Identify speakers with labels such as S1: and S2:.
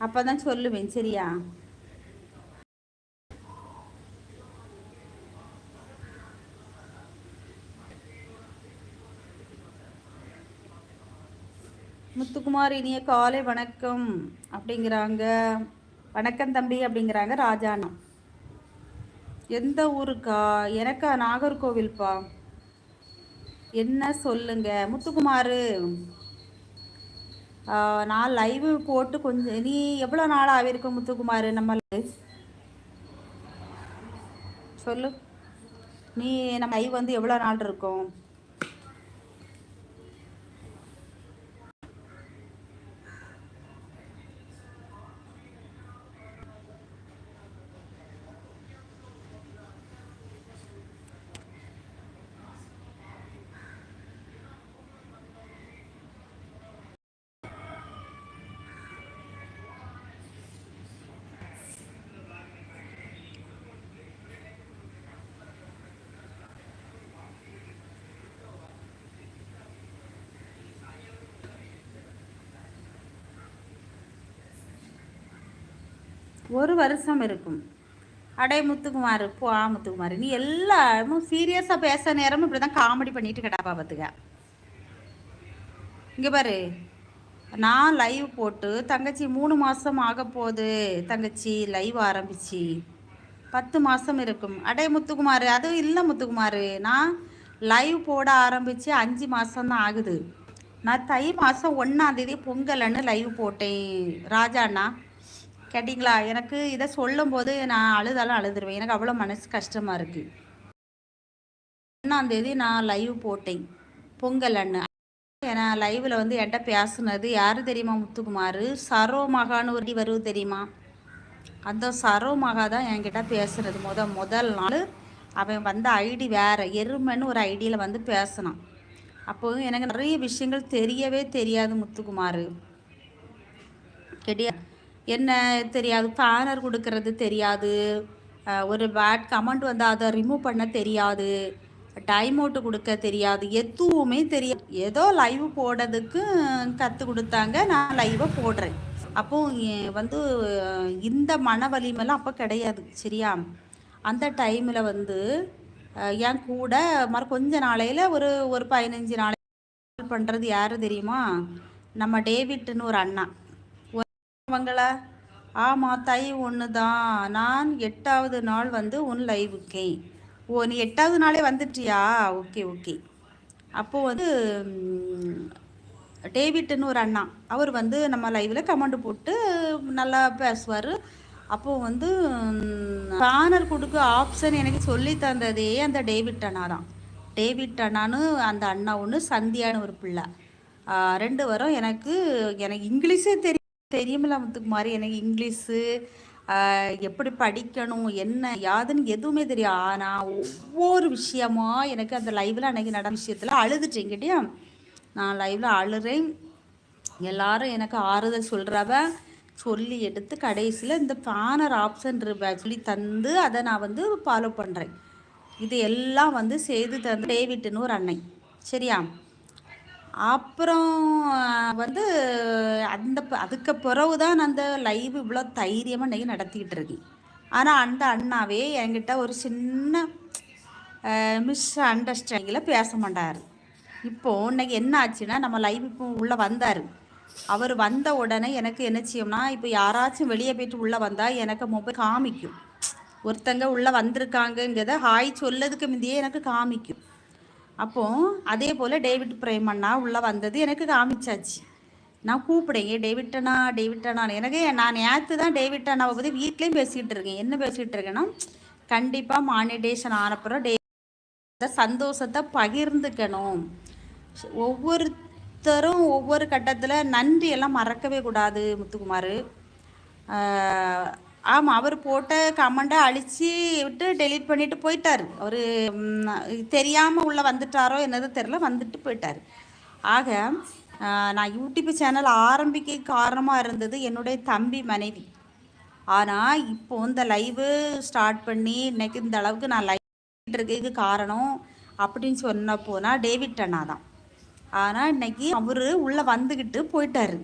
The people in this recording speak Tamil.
S1: அப்போ தான் சொல்லுவேன் சரியா? முத்துக்குமார் இனிய காலை வணக்கம் அப்படிங்கிறாங்க. வணக்கம் தம்பி அப்படிங்கிறாங்க ராஜானா எந்த ஊருக்கா? எனக்கா நாகர்கோவில்ப்பா என்ன சொல்லுங்க? முத்துக்குமார். நான் லைவ் போட்டு கொஞ்சம் நீ எவ்வளோ நாள் ஆகிருக்கும் முத்துக்குமார் நம்ம சொல்லு. நீ நம்ம லைவ் வந்து எவ்வளோ நாள் இருக்கும்? ஒரு வருஷம் இருக்கும். அடே முத்துக்குமார் போ ஆ முத்துக்குமார். நீ எல்லாரும் சீரியஸாக பேச நேரமும் இப்படி தான் காமெடி பண்ணிட்டு கிடாப்பா பார்த்துக்க இங்கே பாரு. நான் லைவ் போட்டு தங்கச்சி மூணு மாதம் ஆக போகுது. தங்கச்சி லைவ் ஆரம்பிச்சு. பத்து மாதம் இருக்கும். அடே முத்துக்குமார் அதுவும் இல்லை முத்துக்குமார். நான் லைவ் போட ஆரம்பித்து அஞ்சு மாதம் தான் ஆகுது. நான் தை மாதம் ஒன்றாந்தேதி பொங்கல்னு லைவ் போட்டேன். ராஜாண்ணா கேட்டிங்களா? எனக்கு இதை சொல்லும்போது நான் அழுதாலும் அழுதுருவேன். எனக்கு அவ்வளோ மனசு கஷ்டமாக இருக்குது ஒன்றாந்தேதி நான் லைவ் போட்டேன். பொங்கல் அண்ணு ஏன்னா லைவில் வந்து என்கிட்ட பேசுனது யார் தெரியுமா முத்துக்குமார்? சரோ மகான்னு ஒரு வருவது தெரியுமா? அந்த சரோ மகா தான் என்கிட்ட பேசுனது. முத முதல் நாள் அவன் வந்த ஐடி வேறு. எருமைன்னு ஒரு ஐடியில் வந்து பேசினான். அப்போது எனக்கு நிறைய விஷயங்கள் தெரியவே தெரியாது முத்துக்குமார். கெட்டியா? என்ன தெரியாது ஃபேனர் கொடுக்கறது தெரியாது. ஒரு பேட் கமெண்ட் வந்தால் அதை ரிமூவ் பண்ண தெரியாது. டைம் அவுட்டு கொடுக்க தெரியாது. எதுவுமே தெரியாது. ஏதோ லைவ் போடுறதுக்கு கற்றுக் கொடுத்தாங்க. நான் லைவை போடுறேன். அப்போ வந்து இந்த மன வலிமெல்லாம் அப்போ கிடையாது. சரியா? அந்த டைமில் வந்து என் கூட மறு கொஞ்ச நாளையில் ஒரு ஒரு பதினஞ்சு நாளை பண்ணுறது யார் தெரியுமா? நம்ம டேவிட்னு ஒரு அண்ணா. மங்களா? ஆமாம் தை ஒன்று தான் நான் எட்டாவது நாள் வந்து உன் லைவுக்கு ஓ நீ எட்டாவது நாளே வந்துட்டியா? Okay okay. அப்போது வந்து டேவிட்னு ஒரு அண்ணா அவர் வந்து நம்ம லைவில் கமெண்ட் போட்டு நல்லா பேசுவார். அப்போது வந்து பேனர் கொடுக்க ஆப்ஷன் எனக்கு சொல்லி தந்ததே அந்த டேவிட் அண்ணா தான் டேவிட் அண்ணான்னு அந்த அண்ணா ஒன்று சந்தியான ஒரு பிள்ளை. ரெண்டு வரும். எனக்கு எனக்கு இங்கிலீஷே தெரியும் தெரியுமில்ல முத்துக்குமாரி எனக்கு இங்கிலீஷு எப்படி படிக்கணும் என்ன யாதுன்னு எதுவுமே தெரியும் ஆனால் ஒவ்வொரு விஷயமா எனக்கு அந்த லைவில் அன்றைக்கி நடந்த விஷயத்தில் அழுதுட்டேன் கேட்டியா நான் லைவில் அழுறேன். எல்லாரும் எனக்கு ஆறுதல் சொல்கிறவ சொல்லி எடுத்து கடைசியில் இந்த பேனர் ஆப்ஷன் சொல்லி தந்து அதை நான் வந்து ஃபாலோ பண்ணுறேன் இது எல்லாம் வந்து செய்து தந்து டேவிட்டுன்னு ஒரு அன்னை. சரியா? அப்புறம் வந்து அந்த அதுக்கு பிறகு தான் அந்த லைவ் இவ்வளோ தைரியமாக இன்றைக்கி நடத்திக்கிட்டு இருக்கேன். ஆனால் அந்த அண்ணாவே என்கிட்ட ஒரு சின்ன மிஸ் அண்டர்ஸ்டாண்டிங்கில் பேச மாட்டார். இப்போது இன்றைக்கி என்ன ஆச்சுன்னா நம்ம லைவ் இப்போ உள்ளே வந்தார். அவர் வந்த உடனே எனக்கு என்ன செய்யும்னா இப்போ யாராச்சும் வெளியே போயிட்டு உள்ளே வந்தால் எனக்கு மொபைல் காமிக்கும். ஒருத்தங்க உள்ளே வந்திருக்காங்கங்கிறத ஹாய் சொல்லதுக்கு முந்தையே எனக்கு காமிக்கும். அப்போது அதே போல் டேவிட் பிரேமண்ணா உள்ளே வந்தது எனக்கு காமிச்சாச்சு. நான் கூப்பிடுங்க டேவிட் அண்ணா டேவிட் அண்ணா எனக்கு நான் நேற்று தான் டேவிட் அண்ணாவை பற்றி வீட்லேயும் பேசிகிட்டு இருக்கேன். என்ன பேசிகிட்டு இருக்கேன்னா கண்டிப்பாக மானிடேஷன் ஆனப்புறம் டே சந்தோஷத்தை பகிர்ந்துக்கணும். ஒவ்வொருத்தரும் ஒவ்வொரு கட்டத்தில் நன்றி எல்லாம் மறக்கவே கூடாது முத்துக்குமார். ஆமாம் அவர் போட்ட கமெண்ட்டை அழித்து விட்டு டெலீட் பண்ணிவிட்டு போயிட்டார். அவர் தெரியாமல் உள்ளே வந்துட்டாரோ என்னது தெரில வந்துட்டு போயிட்டார். ஆக நான் யூடியூப் சேனல் ஆரம்பிக்க காரணமாக இருந்தது என்னுடைய தம்பி மனைவி. ஆனால் இப்போ இந்த லைவு ஸ்டார்ட் பண்ணி இன்னைக்கு இந்த அளவுக்கு நான் லைவ் இருக்கிறதுக்கு காரணம் அப்படின்னு சொன்ன போனால் டேவிட் அண்ணா தான். ஆனால் இன்னைக்கு அவர் உள்ளே வந்துக்கிட்டு போயிட்டாரு.